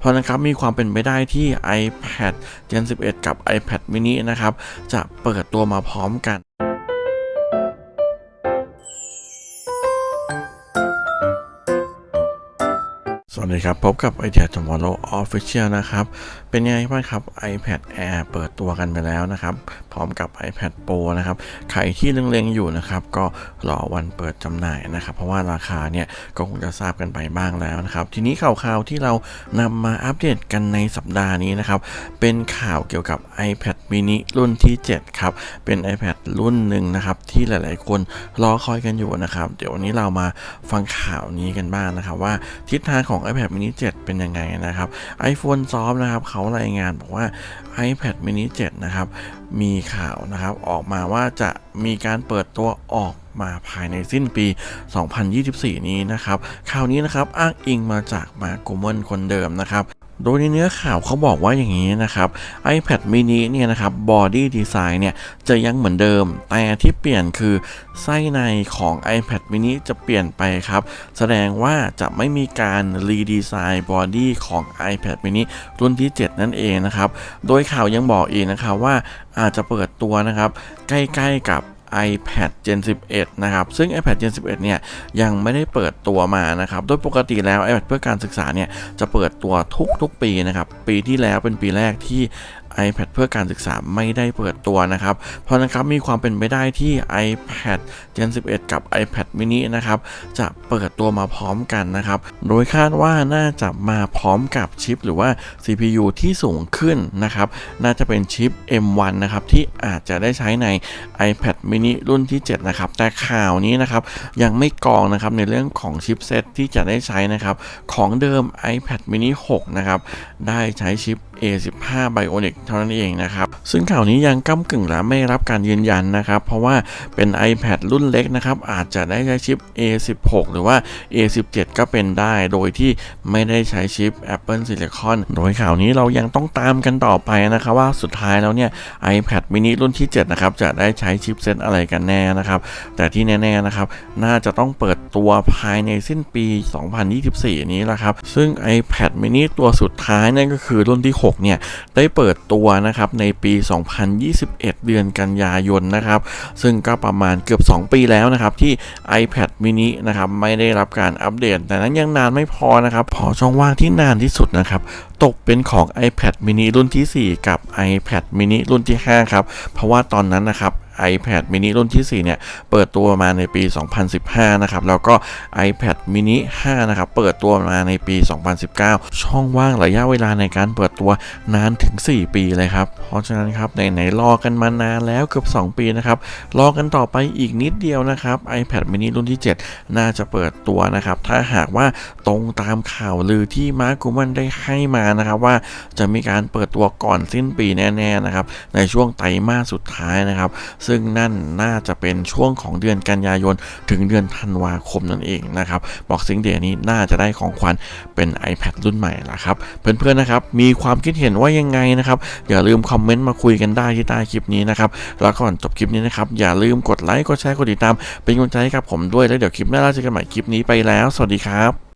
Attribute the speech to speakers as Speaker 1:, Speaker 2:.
Speaker 1: เพราะนะครับมีความเป็นไปได้ที่ iPad Gen 11 กับ iPad mini นะครับจะเปิดตัวมาพร้อมกัน วัสดีครับ พบกับ i d e a Tomorrow Official นะครับ เป็นยังไงบ้างครับ iPad Air เปิดตัวกันไปแล้วนะครับ พร้อมกับ iPad Pro นะครับ ใครที่เล็งๆอยู่นะครับ ก็รอวันเปิดจำหน่ายนะครับ เพราะว่าราคาเนี่ยก็คงจะทราบกันไปบ้างแล้วนะครับ ทีนี้ข่าวๆที่เรานำมาอัปเดตกันในสัปดาห์นี้นะครับ เป็นข่าวเกี่ยวกับ iPad mini รุ่นที่ 7 ครับ เป็น iPad รุ่นหนึ่งนะครับ ที่หลายๆ คนรอคอยกันอยู่นะครับ เดี๋ยววันนี้เรามาฟังข่าวนี้กันบ้างนะครับ ว่าทิศทางของ iPad mini 7 เป็นยังไงนะครับ iPhone Soft นะครับเขารายงานบอกว่า iPad mini 7 นะครับ มีข่าวนะครับออกมาว่าจะมีการเปิดตัวออกมาภายในสิ้นปี 2024 นี้นะครับ ข่าวนี้นะครับอ้างอิงมาจากมากุมลคนเดิมนะครับ โดยในเนื้อข่าวเขาบอกว่าอย่างนี้นะครับ iPad mini เนี่ยนะครับ body design เนี่ยจะยังเหมือนเดิม แต่ที่เปลี่ยนคือไส้ในของ iPad mini จะเปลี่ยนไปครับ แสดงว่าจะไม่มีการ redesign body ของ iPad mini รุ่นที่ 7 นั่นเองนะครับ โดยข่าวยังบอกอีกนะครับว่าอาจจะเปิดตัวนะครับ ใกล้ๆกับ iPad Gen 11 นะครับ ซึ่ง iPad Gen 11 เนี่ย ยังไม่ได้เปิดตัวมานะครับ โดยปกติแล้ว iPad เพื่อการศึกษาเนี่ย จะเปิดตัวทุกๆปีนะครับ ปีที่แล้วเป็นปีแรกที่ iPad เพื่อการศึกษาไม่ได้เปิดตัวนะครับ เพราะนะครับมีความเป็นไปได้ที่ iPad Gen 11 กับ iPad mini นะครับจะเปิดตัวมาพร้อมกันนะครับ โดยคาดว่าน่าจะมาพร้อมกับชิป หรือว่า CPU ที่สูงขึ้นนะครับ น่าจะเป็นชิป M1 นะครับที่อาจจะได้ใช้ใน iPad mini รุ่นที่ 7 นะครับ แต่ข่าวนี้นะครับยังไม่กองนะครับในเรื่องของชิปเซตที่จะได้ใช้นะครับ ของเดิม iPad mini 6 นะครับ ได้ใช้ชิป A15 Bionic เท่านั้นเองนะครับ ซึ่งข่าวนี้ยังก้ากึ่งและไม่รับการยืนยันนะครับ เพราะว่าเป็น iPad รุ่นเล็กนะครับ อาจจะได้ใช้ชิป A16 หรือว่า A17 ก็เป็นได้โดยที่ไม่ได้ใช้ชิป Apple Silicon โดยข่าวนี้เรายังต้องตามกันต่อไปนะครับว่าสุดท้ายแล้วเนี่ย iPad mini รุ่นที่ 7 นะครับ จะได้ใช้ชิปเซตอะไรกันแน่นะครับ แต่ที่แน่ๆนะครับ น่าจะต้องเปิดตัวภายในสิ้นปี 2024 นี้แหละครับ ซึ่ง iPad mini ตัวสุดท้ายนั่นก็คือรุ่นที่ 6เนี่ย ได้เปิดตัวนะครับในปี 2021 เดือนกันยายนนะครับ ซึ่งก็ประมาณเกือบ 2 ปีแล้วนะครับ ที่ iPad mini นะครับ ไม่ได้รับการอัปเดต แต่นั้นยังนานไม่พอนะครับ พอช่องว่างที่นานที่สุดนะครับตกเป็นของ iPad mini รุ่นที่ 4 กับ iPad mini รุ่นที่ 5 ครับ เพราะว่าตอนนั้นนะครับ iPad mini รุ่นที่ 4 เนี่ย เปิดตัวมาในปี 2015 นะครับ แล้วก็ iPad mini 5 นะครับ เปิดตัวมาในปี 2019 ช่องว่างระยะเวลาในการเปิดตัวนานถึง 4 ปีเลยครับ เพราะฉะนั้นครับไหนๆรอกันมานานแล้วเกือบ 2 ปีนะครับ รอกันต่อไปอีกนิดเดียวนะครับ iPad mini รุ่นที่ 7 น่าจะเปิดตัวนะครับ ถ้าหากว่าตรงตามข่าวลือที่มาร์คกูมันได้ให้มานะครับว่าจะมีการเปิดตัวก่อนสิ้นปีแน่ๆนะครับ ในช่วงไตรมาสสุดท้ายนะครับซึ่งนั่นน่าจะเป็นช่วงของเดือนกันยายน ถึงเดือนธันวาคมนั่นเองนะครับบอกซิงเดียนี้น่าจะได้ของขวัญเป็น iPad รุ่นใหม่ละครับ เพื่อนๆนะครับ มีความคิดเห็นว่ายังไงนะครับ อย่าลืมคอมเมนต์มาคุยกันได้ที่ใต้คลิปนี้นะครับ แล้วก่อนจบคลิปนี้นะครับ อย่าลืมกดไลค์ กดแชร์ กดติดตาม เป็นกำลังใจให้กับผมด้วย แล้วเดี๋ยวคลิปหน้าเราเจอกันใหม่คลิปนี้ไปแล้ว สวัสดีครับ